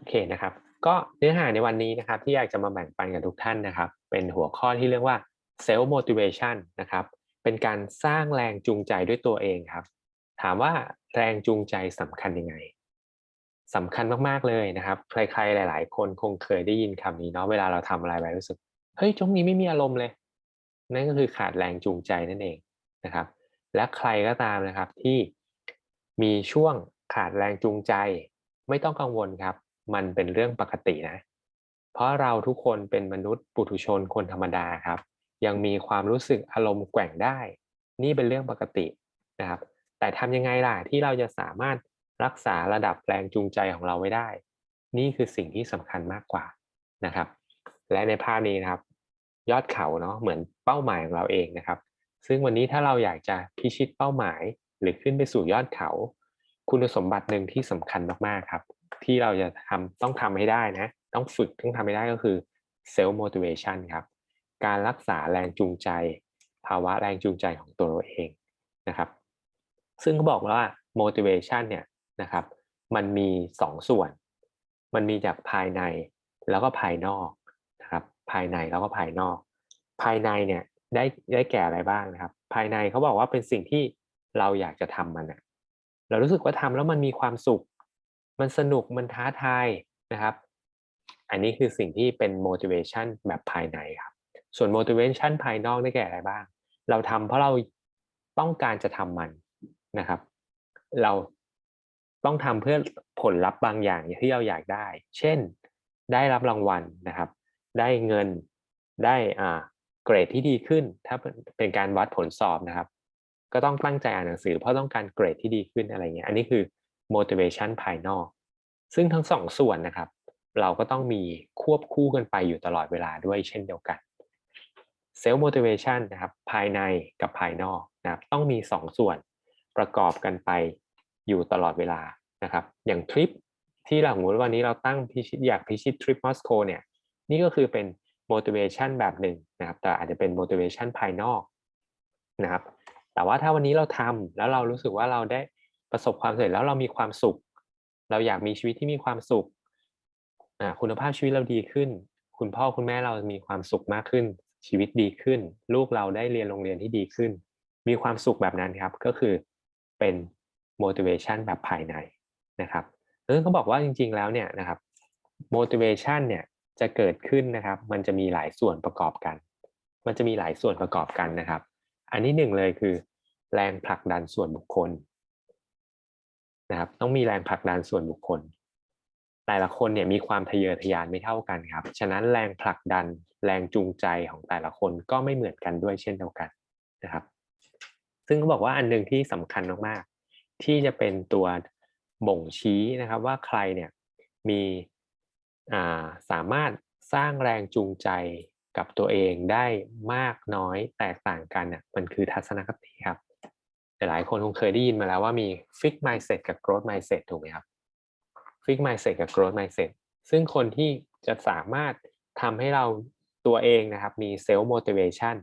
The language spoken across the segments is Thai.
โอเคนะครับ ก็เนื้อหาในวันนี้นะครับ ที่อยากจะมาแบ่งปันกับทุกท่านนะครับ เป็นหัวข้อที่เรียกว่า self motivation นะครับ เป็นการสร้างแรงจูงใจด้วยตัวเองครับ ถามว่าแรงจูงใจสำคัญยังไงสำคัญมากๆเลยนะครับ ใครๆหลาย ๆ คนคงเคยได้ยินคำนี้เนาะเวลาเราทำอะไรไปรู้สึกเฮ้ยช่วงนี้ไม่มีอารมณ์เลย นั่นก็คือขาดแรงจูงใจนั่นเองนะครับ และใครก็ตามนะครับที่มีช่วงขาดแรงจูงใจ ไม่ต้องกังวลครับ มันเป็นเรื่องปกตินะ เพราะเราทุกคนเป็นมนุษย์ปุถุชนคนธรรมดาครับ ยังมีความรู้สึกอารมณ์แกว่งได้ นี่เป็นเรื่องปกตินะครับ แต่ทำยังไงล่ะที่เราจะสามารถรักษาระดับแรงจูงใจของเราไว้ได้ นี่คือสิ่งที่สำคัญมากกว่านะครับ และในภาพนี้นะครับ ยอดเขาเนาะเหมือนเป้าหมายของเราเองนะครับ ซึ่งวันนี้ถ้าเราอยากจะพิชิตเป้าหมายหรือขึ้นไปสู่ยอดเขา คุณสมบัติหนึ่งที่สำคัญมากๆครับ ที่เราจะทำต้องทำให้ได้นะ ต้องฝึกต้องทำให้ได้ก็คือ self motivation ครับ การรักษาแรงจูงใจ ภาวะแรงจูงใจของตัวเราเองนะครับ ซึ่งเขาบอกว่า motivation เนี่ยนะครับ มันมีสองส่วน มันมีจากภายในแล้วก็ภายนอกนะครับ ภายในแล้วก็ภายนอก ภายในเนี่ยได้ได้แก่อะไรบ้างนะครับ ภายในเขาบอกว่าเป็นสิ่งที่เราอยากจะทำมันอะเรารู้สึกว่าทำแล้วมันมีความสุข มันสนุกมันท้าทายนะครับ อันนี้คือสิ่งที่เป็น motivation แบบภายในครับ ส่วน motivation ภายนอกได้แก่อะไรบ้าง เราทำเพราะเราต้องการจะทำมันนะครับ เราต้องทำเพื่อผลลัพธ์บางอย่างที่เราอยากได้ เช่น ได้รับรางวัลนะครับ ได้เงิน ได้อ่าเกรดที่ดีขึ้น ถ้าเป็นการวัดผลสอบนะครับ ก็ต้องตั้งใจอ่านหนังสือเพราะต้องการเกรดที่ดีขึ้นอะไรเงี้ย อันนี้คือ motivation ภายนอก ซึ่งทั้งสองส่วนนะครับ เราก็ต้องมีควบคู่กันไปอยู่ตลอดเวลาด้วยเช่นเดียวกัน self motivation นะครับภายในกับภายนอกนะครับต้องมีสองส่วนประกอบกันไปอยู่ตลอดเวลานะครับ อย่างทริปที่เราสมมติวันนี้เราตั้งพิชิตอยากพิชิตทริปมอสโกเนี่ยนี่ก็คือเป็น motivation แบบหนึ่งนะครับ แต่อาจจะเป็น motivation ภายนอกนะครับ แต่ว่าถ้าวันนี้เราทำแล้วเรารู้สึกว่าเราได้ ประสบความสำเร็จแล้วเรามีความสุข เราอยากมีชีวิตที่มีความสุขคุณภาพชีวิตเราดีขึ้น คุณพ่อคุณแม่เรามีความสุขมากขึ้น ชีวิตดีขึ้น ลูกเราได้เรียนโรงเรียนที่ดีขึ้น มีความสุขแบบนั้นครับ ก็คือเป็น motivation แบบภายในนะครับซึ่งเขาบอกว่าจริง ๆ แล้วเนี่ยนะครับ motivation เนี่ยจะเกิดขึ้นนะครับ มันจะมีหลายส่วนประกอบกัน มันจะมีหลายส่วนประกอบกันนะครับ อันที่หนึ่งเลยคือ แรงผลักดันส่วนบุคคล นะครับ ต้องมีแรงผลักดันส่วนบุคคล แต่ละคนเนี่ยมีความทะเยอทะยานไม่เท่ากันครับ ฉะนั้นแรงผลักดันแรงจูงใจของแต่ละคนก็ไม่เหมือนกันด้วยเช่นเดียวกันนะครับ ซึ่งเขาบอกว่าอันหนึ่งที่สำคัญมากๆ ที่จะเป็นตัวบ่งชี้นะครับว่าใครเนี่ยมีสามารถสร้างแรงจูงใจกับตัวเองได้มากน้อยแตกต่างกันอะมันคือทัศนคติครับ หลายคนคงเคยได้ยินมาแล้วว่ามี fix mindset กับ growth mindset ถูกไหมครับ fix mindset กับ growth mindset ซึ่งคนที่จะสามารถทำให้เราตัวเองนะครับ มี self motivation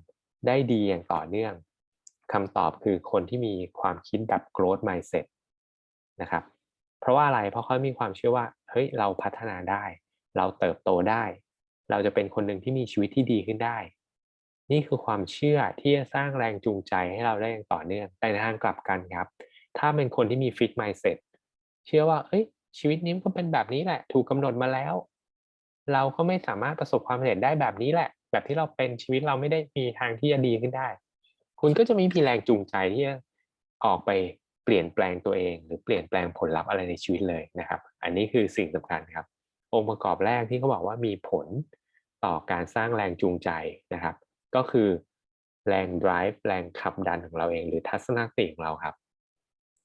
ได้ดีอย่างต่อเนื่องคำตอบคือคนที่มีความคิดแบบ growth mindset นะครับ เพราะว่าอะไรเพราะเขามีความเชื่อว่าเฮ้ยเราพัฒนาได้ เราเติบโตได้ เราจะเป็นคนหนึ่งที่มีชีวิตที่ดีขึ้นได้ นี่คือความเชื่อที่จะสร้างแรงจูงใจให้เราได้อย่างต่อเนื่อง แต่ในทางกลับกันครับ ถ้าเป็นคนที่มี fix mindset เชื่อว่าเอ้ยชีวิตนี้ก็เป็นแบบนี้แหละ ถูกกำหนดมาแล้ว เราก็ไม่สามารถประสบความสำเร็จได้แบบนี้แหละ แบบที่เราเป็นชีวิตเราไม่ได้มีทางที่จะดีขึ้นได้ คุณก็จะไม่มีแรงจูงใจที่จะออกไปเปลี่ยนแปลงตัวเอง หรือเปลี่ยนแปลงผลลัพธ์อะไรในชีวิตเลยนะครับ อันนี้คือสิ่งสำคัญครับ องค์ประกอบแรกที่เขาบอกว่ามีผลต่อการสร้างแรงจูงใจนะครับ ก็คือแรง drive แรงขับดันของเราเองหรือทัศนคติของเราครับ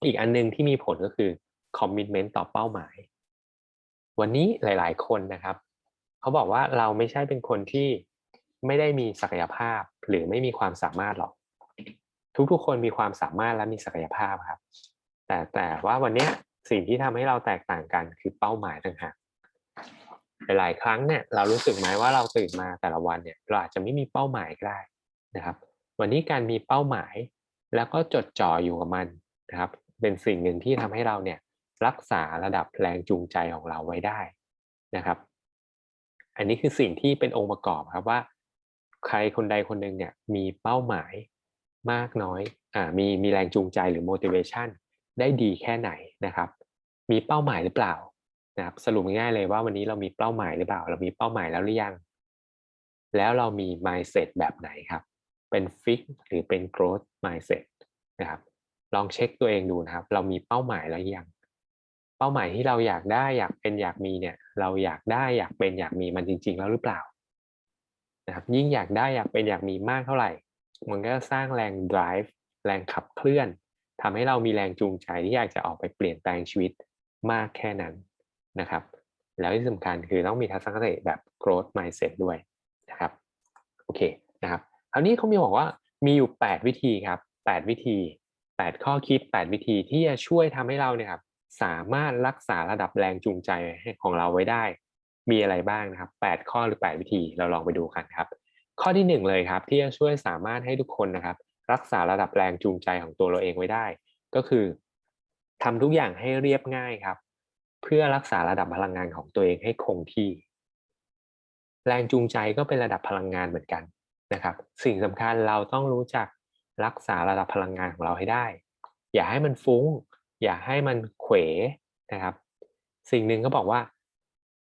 อีกอันนึงที่มีผลก็คือ commitment ต่อเป้าหมาย วันนี้หลาย ๆ คนนะครับ เขาบอกว่าเราไม่ใช่เป็นคนที่ไม่ได้มีศักยภาพหรือไม่มีความสามารถหรอก ทุกๆ คนมีความสามารถและมีศักยภาพครับ แต่แต่ว่าวันนี้สิ่งที่ทำให้เราแตกต่างกันคือเป้าหมายต่างหาก หลายครั้งเนี่ยเรารู้สึกไหมว่าเราตื่นมาแต่ละวันเนี่ยเราอาจจะไม่มีเป้าหมายก็ได้นะครับ วันนี้การมีเป้าหมายแล้วก็จดจ่ออยู่กับมันนะครับ เป็นสิ่งหนึ่งที่ทำให้เราเนี่ยรักษาระดับแรงจูงใจของเราไว้ได้นะครับ อันนี้คือสิ่งที่เป็นองค์ประกอบครับว่า ใครคนใดคนหนึ่งเนี่ยมีเป้าหมายมากน้อยอ่ามีมีแรงจูงใจหรือ motivation ได้ดีแค่ไหนนะครับ มีเป้าหมายหรือเปล่า นะครับสรุปง่ายๆเลยว่าวันนี้เรามีเป้าหมายหรือเปล่า เรามีเป้าหมายแล้วหรือยัง แล้วเรามี mindset แบบไหนครับ เป็น fix หรือเป็น growth mindset นะครับ ลองเช็คตัวเองดูนะครับ เรามีเป้าหมายแล้วยัง เป้าหมายที่เราอยากได้อยากเป็นอยากมีเนี่ย เราอยากได้อยากเป็นอยากมีมันจริง ๆ แล้วหรือเปล่านะครับ ยิ่งอยากได้อยากเป็นอยากมีมากเท่าไหร่ มันก็สร้างแรง drive แรงขับเคลื่อนทำให้เรามีแรงจูงใจที่อยากจะออกไปเปลี่ยนแปลงชีวิตมากแค่นั้น นะครับ แล้วที่สำคัญคือต้องมีทัศนคติแบบ growth mindset ด้วยนะครับโอเคนะครับคราวนี้เขามีบอกว่ามีอยู่ 8 วิธีครับ 8 วิธี 8 ข้อคิด 8 วิธีที่จะช่วยทำให้เราเนี่ยครับสามารถรักษาระดับแรงจูงใจของเราไว้ได้ มีอะไรบ้างนะครับ 8 ข้อหรือ 8 วิธีเราลองไปดูกันครับ ข้อที่ 1 เลยครับ ที่จะช่วยสามารถให้ทุกคนนะครับ รักษาระดับแรงจูงใจของตัวเราเองไว้ได้ ก็คือทำทุกอย่างให้เรียบง่ายครับ เพื่อรักษาระดับพลังงานของตัวเองให้คงที่ แรงจูงใจก็เป็นระดับพลังงานเหมือนกันนะครับ สิ่งสำคัญเราต้องรู้จักรักษาระดับพลังงานของเราให้ได้ อย่าให้มันฟุ้ง อย่าให้มันเขวนะครับ สิ่งหนึ่งก็บอกว่า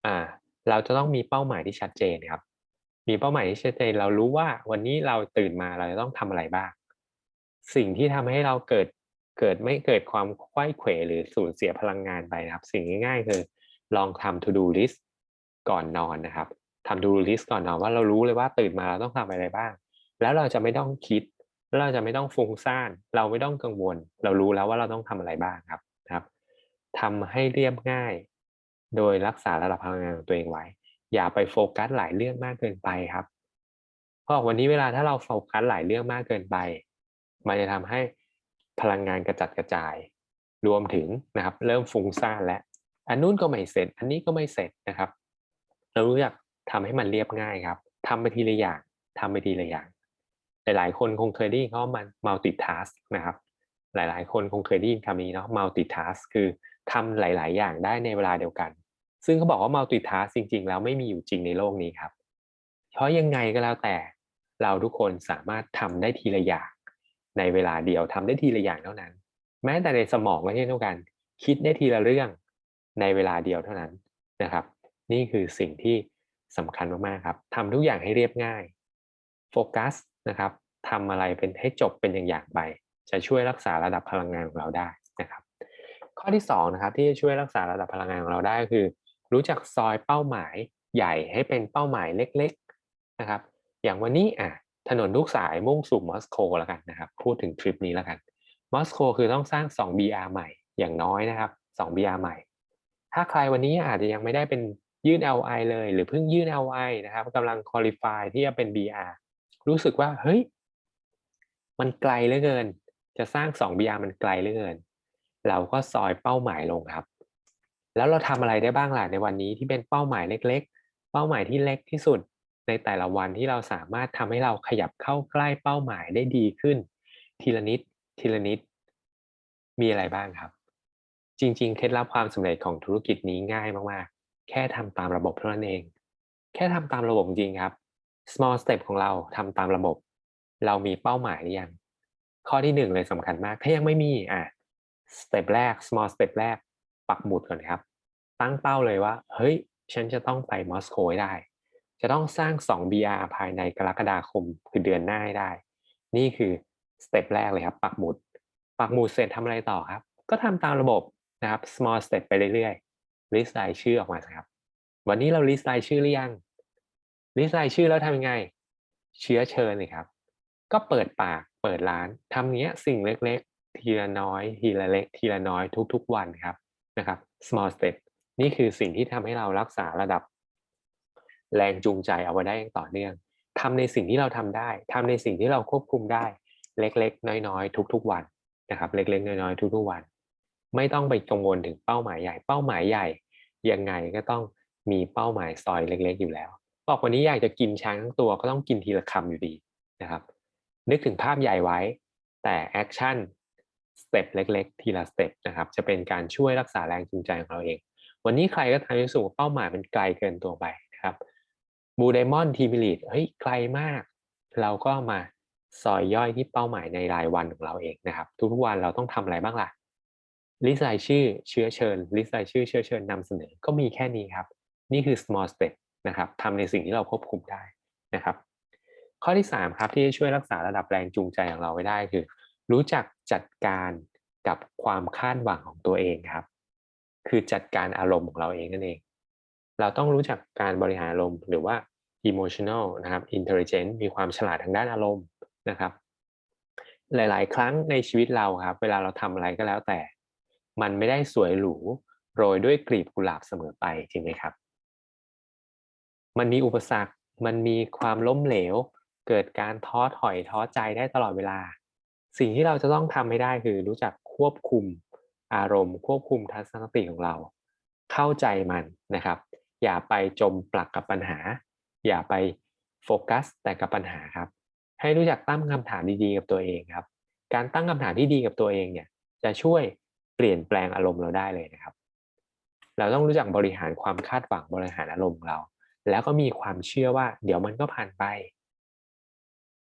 อ่า เราจะต้องมีเป้าหมายที่ชัดเจนครับ มีเป้าหมายที่ชัดเจนเรารู้ว่าวันนี้เราตื่นมาเราจะต้องทำอะไรบ้าง สิ่งที่ทำให้เราเกิด เกิดไม่เกิดความไขว้เขวหรือสูญเสียพลังงานไปนะครับ สิ่งง่ายๆคือลองทำ to do list ก่อนนอนนะครับทำ to do list ก่อนนอนว่าเรารู้เลยว่าตื่นมาเราต้องทำอะไรบ้าง แล้วเราจะไม่ต้องคิด เราจะไม่ต้องฟุ้งซ่าน เราไม่ต้องกังวล เรารู้แล้วว่าเราต้องทำอะไรบ้างครับนะครับทำให้เรียบง่าย โดยรักษาระดับพลังงานของตัวเองไว้ อย่าไปโฟกัสหลายเรื่องมากเกินไปครับเพราะวันนี้เวลาถ้าเราโฟกัสหลายเรื่องมากเกินไป มันจะทำให้ พลังงานกระจัดกระจาย รวมถึงนะครับ เริ่มฟุ้งซ่านและอันนู้นก็ไม่เสร็จ อันนี้ก็ไม่เสร็จนะครับ เรารู้จักทำให้มันเรียบง่ายครับทำไปทีละอย่างทำไปทีละอย่าง หลายๆ คนคงเคยได้ยินเขามัน multitask นะครับ หลายๆ คนคงเคยได้ยินคำนี้เนาะ multitask คือทำหลาย ๆ อย่างได้ในเวลาเดียวกัน ซึ่งเขาบอกว่า multitask จริง ๆ แล้วไม่มีอยู่จริงในโลกนี้ครับ เพราะยังไงก็แล้วแต่เราทุกคนสามารถทำได้ทีละอย่าง ในเวลาเดียวทำได้ทีละอย่างเท่านั้น แม้แต่ในสมองก็เช่นเดียวกันคิดได้ทีละเรื่องในเวลาเดียวเท่านั้นนะครับ นี่คือสิ่งที่สำคัญมากๆครับทำทุกอย่างให้เรียบง่ายโฟกัสนะครับทำอะไรเป็นให้จบเป็นอย่างๆไป จะช่วยรักษาระดับพลังงานของเราได้นะครับ ข้อที่2นะครับที่จะช่วยรักษาระดับพลังงานของเราได้คือ รู้จักซอยเป้าหมายใหญ่ให้เป็นเป้าหมายเล็ก ๆนะครับ อย่างวันนี้อะ ถนนลูกสายมุ่งสู่มอสโกแล้วกันนะครับ พูดถึงทริปนี้แล้วกัน มอสโกคือต้องสร้าง 2 BR ใหม่อย่างน้อยนะครับ 2 BR ใหม่ ถ้าใครวันนี้อาจจะยังไม่ได้เป็นยื่น LI เลยหรือเพิ่งยื่น LI นะครับกำลัง qualify ที่จะเป็น BR รู้สึกว่าเฮ้ย มันไกลเหลือเกิน จะสร้าง 2 BR มันไกลเหลือเกิน เราก็ซอยเป้าหมายลงครับ แล้วเราทำอะไรได้บ้างล่ะในวันนี้ที่เป็นเป้าหมายเล็ก ๆ เป้าหมายที่เล็กที่สุด ในแต่ละวันที่เราสามารถทำให้เราขยับเข้าใกล้เป้าหมายได้ดีขึ้น ทีละนิดทีละนิด มีอะไรบ้างครับ จริง ๆ เคล็ดลับความสำเร็จของธุรกิจนี้ง่ายมากๆ แค่ทำตามระบบเท่านั้นเอง แค่ทำตามระบบจริงครับ small step ของเราทำตามระบบ เรามีเป้าหมายหรือยังข้อที่หนึ่งเลยสำคัญมาก ถ้ายังไม่มีอะ step แรก small step แรกปักหมุดก่อนครับ ตั้งเป้าเลยว่า เฮ้ย ฉันจะต้องไปมอสโกให้ได้ จะต้องสร้าง 2 BR ภายในกรกฎาคมคือเดือนหน้าให้ได้ นี่คือสเต็ปแรกเลยครับ ปักหมุด ปักหมุดเสร็จทำอะไรต่อครับ ก็ทำตามระบบนะครับ small step ไปเรื่อยๆ list รายชื่อออกมาครับ วันนี้เรา list รายชื่อหรือยัง list รายชื่อแล้วทำยังไง เชื้อเชิญเลยครับ ก็เปิดปากเปิดร้านทำเงี้ยสิ่งเล็กๆ ทีละน้อย ทีละเล็ก ทีละน้อยทุกๆวันครับนะครับ small step นี่คือสิ่งที่ทำให้เรารักษาระดับ แรงจูงใจเอาไว้ได้อย่างต่อเนื่องทำในสิ่งที่เราทำได้ทำในสิ่งที่เราควบคุมได้ เล็กๆ น้อยๆ ทุก ๆ วันนะครับ เล็กๆ น้อยๆ ทุกๆ วัน ไม่ต้องไปกังวลถึงเป้าหมายใหญ่ เป้าหมายใหญ่ยังไงก็ต้องมีเป้าหมายซอยเล็ก ๆ อยู่แล้ว บอกวันนี้อยากจะกินช้างทั้งตัวก็ต้องกินทีละคำอยู่ดีนะครับ นึกถึงภาพใหญ่ไว้ แต่แอคชั่นสเต็ปเล็ก ๆ ทีละสเต็ปนะครับ จะเป็นการช่วยรักษาแรงจูงใจของเราเอง วันนี้ใครก็ทำให้รู้สึกว่าเป้าหมายมันไกลเกินตัวไปนะครับ บูไดมอนทีมิลีดเฮ้ยไกลมาก เราก็มาซอยย่อยที่เป้าหมายในรายวันของเราเองนะครับ ทุกๆวันเราต้องทำอะไรบ้างล่ะลิสต์รายชื่อเชื้อเชิญลิสต์รายชื่อเชื้อเชิญนำเสนอก็มีแค่นี้ครับ นี่คือ small step นะครับทำในสิ่งที่เราควบคุมได้นะครับ ข้อที่ 3 ครับที่จะช่วยรักษาระดับแรงจูงใจของเราไว้ได้คือ รู้จักจัดการกับความคาดหวังของตัวเองครับ คือจัดการอารมณ์ของเราเองนั่นเอง เราต้องรู้จักการบริหารอารมณ์หรือว่า emotional นะครับ intelligent มีความฉลาดทางด้านอารมณ์นะครับ หลาย ๆ ครั้งในชีวิตเราครับ เวลาเราทำอะไรก็แล้วแต่ มันไม่ได้สวยหรูโรยด้วยกลีบกุหลาบเสมอไปจริงไหมครับ มันมีอุปสรรค มันมีความล้มเหลว เกิดการท้อถอยท้อใจได้ตลอดเวลา สิ่งที่เราจะต้องทำให้ได้คือรู้จักควบคุมอารมณ์ ควบคุมทัศนคติของเรา เข้าใจมันนะครับ อย่าไปจมปลักกับปัญหา อย่าไปโฟกัสแต่กับปัญหาครับ ให้รู้จักตั้งคำถามดีๆกับตัวเองครับ การตั้งคำถามที่ดีกับตัวเองเนี่ยจะช่วยเปลี่ยนแปลงอารมณ์เราได้เลยนะครับ เราต้องรู้จักบริหารความคาดหวังบริหารอารมณ์เรา แล้วก็มีความเชื่อว่า เดี๋ยวมันก็ผ่านไป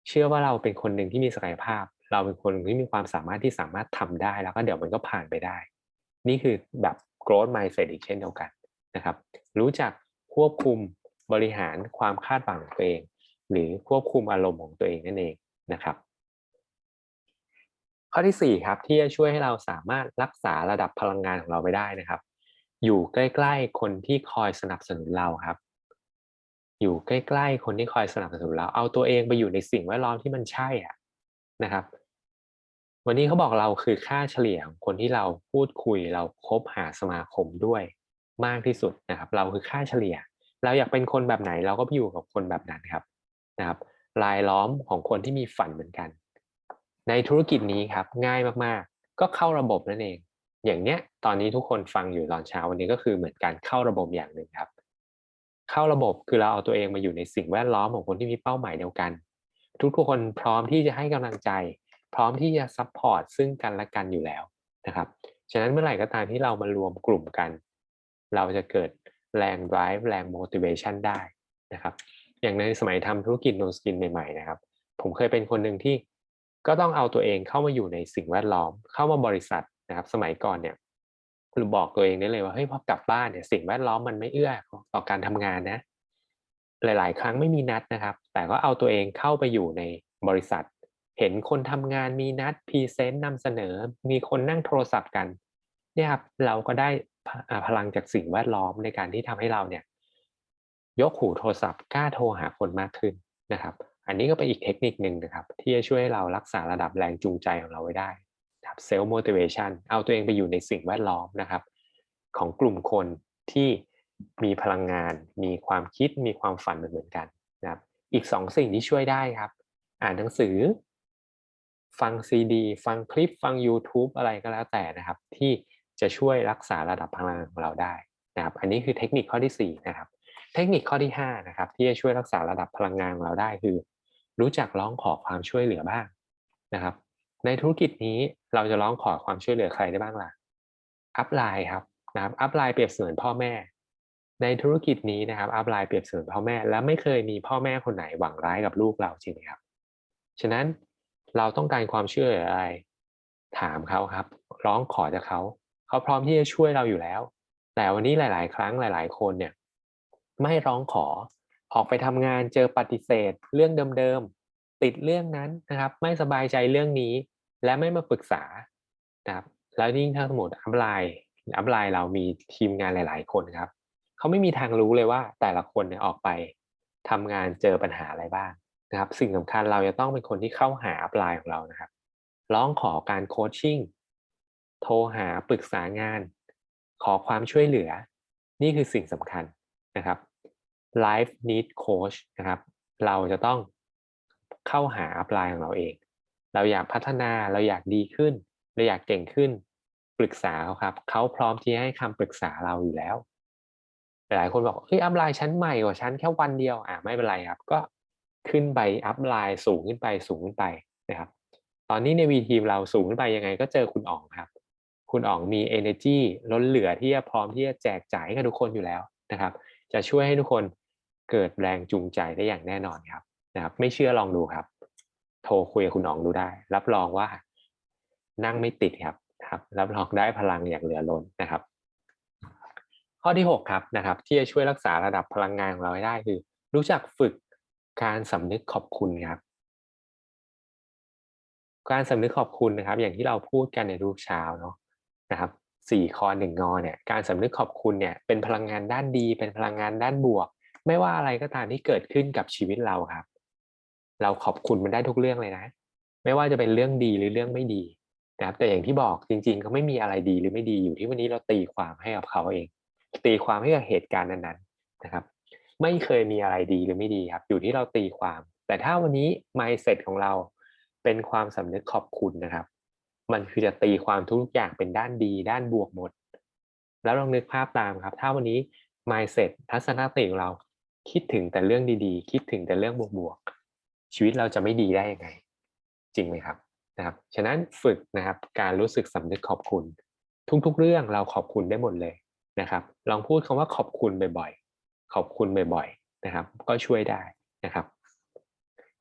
เชื่อว่าเราเป็นคนหนึ่งที่มีศักยภาพ เราเป็นคนที่มีความสามารถที่สามารถทำได้ แล้วก็เดี๋ยวมันก็ผ่านไปได้ นี่คือแบบ growth mindset อีกเช่นเดียวกัน นะครับ รู้จักควบคุมบริหารความคาดหวังของตัวเอง หรือควบคุมอารมณ์ของตัวเองนั่นเองนะครับ ข้อที่ 4 ครับที่จะช่วยให้เราสามารถรักษาระดับพลังงานของเราไว้ได้นะครับ อยู่ใกล้ๆคนที่คอยสนับสนุนเราครับ อยู่ใกล้ๆคนที่คอยสนับสนุนเรา เอาตัวเองไปอยู่ในสิ่งแวดล้อมที่มันใช่อะนะครับ วันนี้เขาบอกเราคือค่าเฉลี่ยของคนที่เราพูดคุยเราคบหาสมาคมด้วย มากที่สุดนะครับ เราคือค่าเฉลี่ย เราอยากเป็นคนแบบไหนเราก็ไปอยู่กับคนแบบนั้นครับนะครับรายล้อมของคนที่มีฝันเหมือนกัน ในธุรกิจนี้ครับง่ายมากๆ ก็เข้าระบบนั่นเอง อย่างเนี้ยตอนนี้ทุกคนฟังอยู่ตอนเช้าวันนี้ก็คือเหมือนการเข้าระบบอย่างหนึ่งครับ เข้าระบบคือเราเอาตัวเองมาอยู่ในสิ่งแวดล้อมของคนที่มีเป้าหมายเดียวกัน ทุกคนพร้อมที่จะให้กำลังใจ พร้อมที่จะซัพพอร์ตซึ่งกันและกันอยู่แล้วนะครับฉะนั้นเมื่อไหร่ก็ตามที่เรามารวมกลุ่มกัน เราจะเกิดแรง drive แรง motivation ได้นะครับ อย่างในสมัยทำธุรกิจ no skin ใหม่ๆนะครับ ผมเคยเป็นคนหนึ่งที่ก็ต้องเอาตัวเองเข้ามาอยู่ในสิ่งแวดล้อม เข้ามาบริษัทนะครับ สมัยก่อนเนี่ยคือบอกตัวเองได้เลยว่าเฮ้ยพอกลับบ้านเนี่ยสิ่งแวดล้อมมันไม่เอื้อต่อการทำงานนะ หลาย ๆ ครั้งไม่มีนัดนะครับ แต่ก็เอาตัวเองเข้าไปอยู่ในบริษัท เห็นคนทำงานมีนัดพรีเซนต์นำเสนอ มีคนนั่งโทรศัพท์กันเนี่ยครับเราก็ได้ พลังจากสิ่งแวดล้อมในการที่ทำให้เราเนี่ยยกหูโทรศัพท์กล้าโทรหาคนมากขึ้นนะครับ อันนี้ก็เป็นอีกเทคนิคหนึ่งนะครับ ที่จะช่วยให้เรารักษาระดับแรงจูงใจของเราไว้ได้ครับเซลล์โมทิเวชันเอาตัวเองไปอยู่ในสิ่งแวดล้อมนะครับ ของกลุ่มคนที่มีพลังงาน มีความคิดมีความฝันเหมือนกันนะครับ อีกสองสิ่งที่ช่วยได้ครับ อ่านหนังสือ ฟังซีดี ฟังคลิปฟัง YouTube อะไรก็แล้วแต่นะครับ ที่ จะช่วยรักษาระดับพลังงานของเราได้นะครับ อันนี้คือเทคนิคข้อที่4นะครับ เทคนิคข้อที่5นะครับที่จะช่วยรักษาระดับพลังงานของเราได้คือ รู้จักร้องขอความช่วยเหลือบ้างนะครับ ในธุรกิจนี้เราจะร้องขอความช่วยเหลือใครได้บ้างล่ะอัพไลน์ครับนะครับอัพไลน์เปรียบเสมือนพ่อแม่ ในธุรกิจนี้นะครับอัพไลน์เปรียบเสมือนพ่อแม่ และไม่เคยมีพ่อแม่คนไหนหวังร้ายกับลูกเราจริงไหมครับฉะนั้นเราต้องการความช่วยเหลืออะไร ถามเขาครับ ร้องขอจากเขา เขาพร้อมที่จะช่วยเราอยู่แล้ว แต่วันนี้หลาย ๆ ครั้งหลาย ๆ คนเนี่ยไม่ร้องขอออกไปทำงานเจอปฏิเสธ เรื่องเดิม ๆ ติดเรื่องนั้นนะครับ ไม่สบายใจเรื่องนี้ และไม่มาปรึกษานะครับแล้วยิ่งถ้าสมมติอัพไลน์อัพไลน์เรามีทีมงานหลาย ๆ คนครับเขาไม่มีทางรู้เลยว่าแต่ละคนเนี่ยออกไปทำงานเจอปัญหาอะไรบ้างนะครับ สิ่งสำคัญเราจะต้องเป็นคนที่เข้าหาอัพไลน์ของเรานะครับ ร้องขอการโคชชิ่ง โทรหาปรึกษางาน ขอความช่วยเหลือ นี่คือสิ่งสำคัญนะครับ Life Need Coach นะครับ เราจะต้องเข้าหาอัพไลน์ของเราเอง เราอยากพัฒนาเราอยากดีขึ้น เราอยากเก่งขึ้น ปรึกษาเขาครับ เขาพร้อมที่ให้คำปรึกษาเราอยู่แล้ว หลายคนบอกเฮ้ยอัพไลน์ชั้นใหม่กว่าชั้นแค่วันเดียวอ่าไม่เป็นไรครับ ก็ขึ้นไปอัพไลน์สูงขึ้นไปสูงขึ้นไปนะครับ ตอนนี้ในวีทีมเราสูงขึ้นไปยังไงก็เจอคุณอ๋องครับ คุณอ๋องมี energy ล้นเหลือที่จะพร้อมที่จะแจกจ่ายให้กับทุกคนอยู่แล้วนะครับ จะช่วยให้ทุกคนเกิดแรงจูงใจได้อย่างแน่นอนครับนะครับ ไม่เชื่อลองดูครับ โทรคุยกับคุณอ๋องดูได้ รับรองว่านั่งไม่ติดครับครับรับรองได้พลังอย่างเหลือล้นนะครับ ข้อที่หกครับนะครับ ที่จะช่วยรักษาระดับพลังงานของเราให้ได้คือ รู้จักฝึกการสำนึกขอบคุณครับการสำนึกขอบคุณนะครับ อย่างที่เราพูดกันในทุกเช้าเนาะ นะครับสี่คอหนึ่งงอเนี่ยการสำนึกขอบคุณเนี่ยเป็นพลังงานด้านดี เป็นพลังงานด้านบวก ไม่ว่าอะไรก็ตามที่เกิดขึ้นกับชีวิตเราครับ เราขอบคุณมันได้ทุกเรื่องเลยนะ ไม่ว่าจะเป็นเรื่องดีหรือเรื่องไม่ดีนะครับแต่อย่างที่บอกจริงๆเขาไม่มีอะไรดีหรือไม่ดีอยู่ที่วันนี้เราตีความให้กับเขาเอง ตีความให้กับเหตุการณ์นั้นๆนะครับ ไม่เคยมีอะไรดีหรือไม่ดีครับ อยู่ที่เราตีความ แต่ถ้าวันนี้ mindset ของเราเป็นความสำนึกขอบคุณนะครับ มันคือจะตีความทุกอย่างเป็นด้านดี ด้านบวกหมด แล้วลองนึกภาพตามครับ ถ้าวันนี้ mindset ทัศนคติของเราคิดถึงแต่เรื่องดีๆ คิดถึงแต่เรื่องบวกๆ ชีวิตเราจะไม่ดีได้ยังไง จริงไหมครับนะครับ ฉะนั้นฝึกนะครับการรู้สึกสำนึกขอบคุณ ทุกๆ เรื่องเราขอบคุณได้หมดเลยนะครับ ลองพูดคำว่าขอบคุณบ่อยๆ ขอบคุณบ่อยๆนะครับ ก็ช่วยได้นะครับ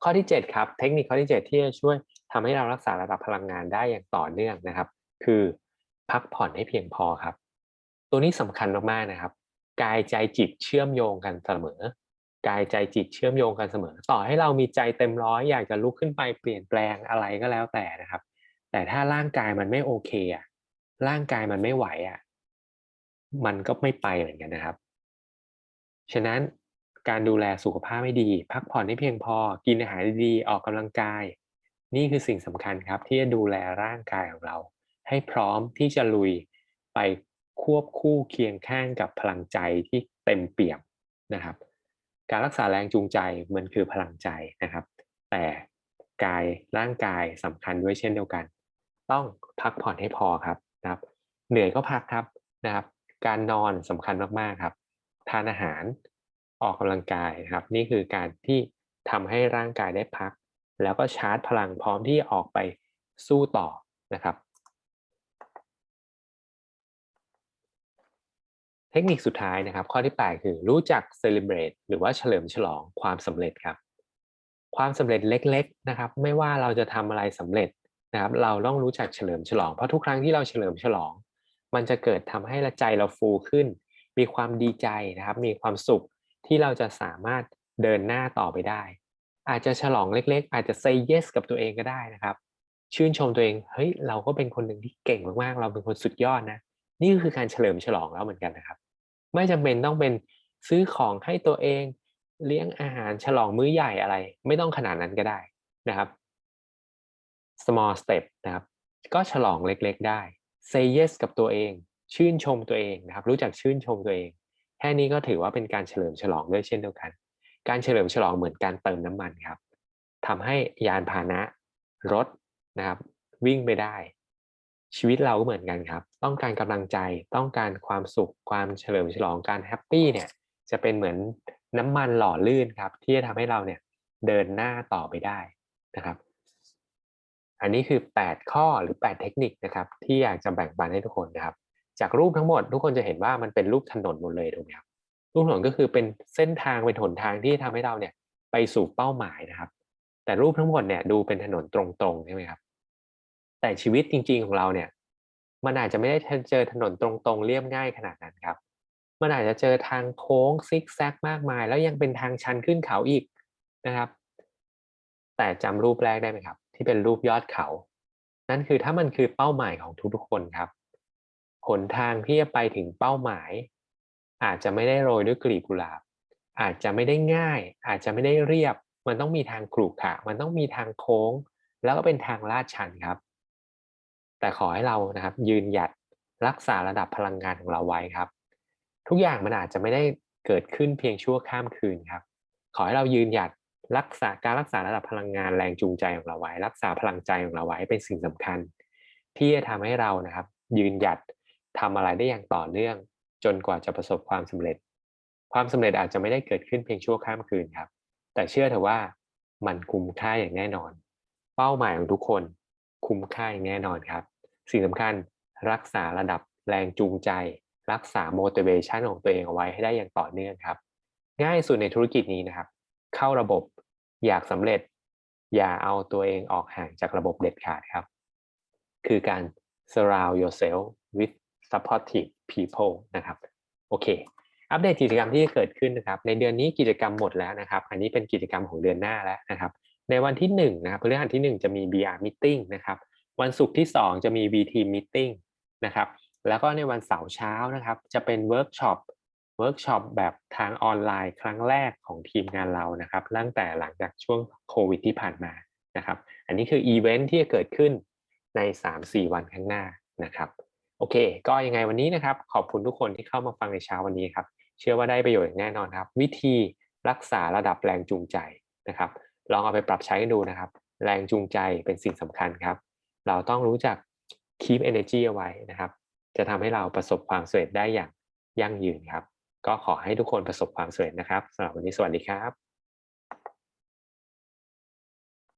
ข้อที่ 7 ครับ เทคนิคข้อที่ 7 ที่จะช่วย ทำให้เรารักษาระดับพลังงานได้อย่างต่อเนื่องนะครับ คือพักผ่อนให้เพียงพอครับ ตัวนี้สำคัญมากๆนะครับ กายใจจิตเชื่อมโยงกันเสมอ กายใจจิตเชื่อมโยงกันเสมอ ต่อให้เรามีใจเต็มร้อยอยากจะลุกขึ้นไปเปลี่ยนแปลงอะไรก็แล้วแต่นะครับ แต่ถ้าร่างกายมันไม่โอเคอะร่างกายมันไม่ไหวอะมันก็ไม่ไปเหมือนกันนะครับ ฉะนั้นการดูแลสุขภาพให้ดี พักผ่อนให้เพียงพอ กินอาหารดีๆออกกำลังกาย นี่คือสิ่งสำคัญครับที่จะดูแลร่างกายของเรา ให้พร้อมที่จะลุยไปควบคู่เคียงข้างกับพลังใจที่เต็มเปี่ยมนะครับ การรักษาแรงจูงใจมันคือพลังใจนะครับ แต่กายร่างกายสำคัญด้วยเช่นเดียวกัน ต้องพักผ่อนให้พอครับนะครับเหนื่อยก็พักครับนะครับ การนอนสำคัญมากๆครับ ทานอาหารออกกำลังกายครับ นี่คือการที่ทำให้ร่างกายได้พัก แล้วก็ชาร์จพลังพร้อมที่ออกไปสู้ต่อนะครับ เทคนิคสุดท้ายนะครับ ข้อที่ 8 คือรู้จัก celebrate หรือว่าเฉลิมฉลองความสำเร็จครับ ความสำเร็จเล็ก ๆนะครับ ไม่ว่าเราจะทำอะไรสำเร็จนะครับ เราต้องรู้จักเฉลิมฉลอง เพราะทุกครั้งที่เราเฉลิมฉลอง มันจะเกิดทำให้ใจเราฟูขึ้น มีความดีใจนะครับ มีความสุขที่เราจะสามารถเดินหน้าต่อไปได้ อาจจะฉลองเล็ก ๆ อาจจะ say yes กับตัวเองก็ได้นะครับ ชื่นชมตัวเองเฮ้ยเราก็เป็นคนหนึ่งที่เก่งมากๆ เราเป็นคนสุดยอดนะ นี่คือการเฉลิมฉลองแล้วเหมือนกันนะครับ ไม่จำเป็นต้องเป็นซื้อของให้ตัวเองเลี้ยงอาหารฉลองมื้อใหญ่อะไร ไม่ต้องขนาดนั้นก็ได้นะครับ small step นะครับ ก็ฉลองเล็กๆ ได้ say yes กับตัวเอง ชื่นชมตัวเองนะครับ รู้จักชื่นชมตัวเอง แค่นี้ก็ถือว่าเป็นการเฉลิมฉลองด้วยเช่นเดียวกัน การเฉลิมฉลองเหมือนการเติมน้ำมันครับทำให้ยานพาหนะรถนะครับ วิ่งไปได้ ชีวิตเราก็เหมือนกันครับ ต้องการกำลังใจต้องการความสุขความเฉลิมฉลองการแฮปปี้เนี่ยจะเป็นเหมือนน้ำมันหล่อลื่นครับ ที่จะทำให้เราเนี่ยเดินหน้าต่อไปได้นะครับ อันนี้คือ 8 ข้อหรือ 8 เทคนิคนะครับ ที่อยากจะแบ่งปันให้ทุกคนนะครับ จากรูปทั้งหมดทุกคนจะเห็นว่ามันเป็นรูปถนนหมดเลยถูกไหมครับ รูปถนนก็คือเป็นเส้นทางเป็นหนทางที่ทำให้เราเนี่ยไปสู่เป้าหมายนะครับ แต่รูปทั้งหมดเนี่ยดูเป็นถนนตรงๆใช่ไหมครับ แต่ชีวิตจริง ๆของเราเนี่ย มันอาจจะไม่ได้เจอถนนตรงๆเรียบง่ายขนาดนั้นครับ มันอาจจะเจอทางโค้งซิกแซกมากมาย แล้วยังเป็นทางชันขึ้นเขาอีกนะครับ แต่จำรูปแรกได้ไหมครับ ที่เป็นรูปยอดเขา นั่นคือถ้ามันคือเป้าหมายของทุกๆคนครับหนทางที่จะไปถึงเป้าหมาย อาจจะไม่ได้โรยด้วยกลีบกุหลาบ อาจจะไม่ได้ง่าย อาจจะไม่ได้เรียบ มันต้องมีทางขรุขระมันต้องมีทางโค้ง แล้วก็เป็นทางลาดชันครับ แต่ขอให้เรานะครับ ยืนหยัดรักษาระดับพลังงานของเราไว้ครับ ทุกอย่างมันอาจจะไม่ได้เกิดขึ้นเพียงชั่วข้ามคืนครับ ขอให้เรายืนหยัดรักษาการรักษาระดับพลังงานแรงจูงใจของเราไว้ รักษาพลังใจของเราไว้เป็นสิ่งสำคัญ ที่จะทำให้เรานะครับ ยืนหยัดทำอะไรได้อย่างต่อเนื่อง จนกว่าจะประสบความสำเร็จ ความสำเร็จอาจจะไม่ได้เกิดขึ้นเพียงชั่วข้ามคืนครับ แต่เชื่อเถอะว่ามันคุ้มค่าอย่างแน่นอน เป้าหมายของทุกคนคุ้มค่าอย่างแน่นอนครับ สิ่งสำคัญรักษาระดับแรงจูงใจ รักษา motivation ของตัวเองเอาไว้ให้ได้อย่างต่อเนื่องครับ ง่ายสุดในธุรกิจนี้นะครับ เข้าระบบอยากสำเร็จ อย่าเอาตัวเองออกห่างจากระบบเด็ดขาดครับ คือการ surround yourself with supportive people นะครับโอเค อัปเดตกิจกรรมที่จะเกิดขึ้นนะครับ ในเดือนนี้กิจกรรมหมดแล้วนะครับ อันนี้เป็นกิจกรรมของเดือนหน้าแล้วนะครับ ในวันที่1นะครับพฤหัสที่ 1 จะมี BR meeting นะครับ วันศุกร์ที่ 2 จะมี VT meeting นะครับ แล้วก็ในวันเสาร์เช้านะครับ จะเป็นเวิร์กช็อปเวิร์กช็อปแบบทางออนไลน์ครั้งแรกของทีมงานเรานะครับ ตั้งแต่หลังจากช่วงโควิดที่ผ่านมานะครับ อันนี้คืออีเวนท์ที่จะเกิดขึ้นใน 3-4 วันข้างหน้านะครับ โอเค ก็ยังไงวันนี้นะครับ ขอบคุณทุกคนที่เข้ามาฟังในเช้าวันนี้ครับ เชื่อว่าได้ประโยชน์อย่างแน่นอนครับ วิธีรักษาระดับแรงจูงใจนะครับ ลองเอาไปปรับใช้กันดูนะครับ แรงจูงใจเป็นสิ่งสำคัญครับ เราต้องรู้จัก keep energy เอาไว้นะครับ จะทำให้เราประสบความสำเร็จได้อย่างยั่งยืนครับ ก็ขอให้ทุกคนประสบความสำเร็จนะครับสำหรับวันนี้สวัสดีครับ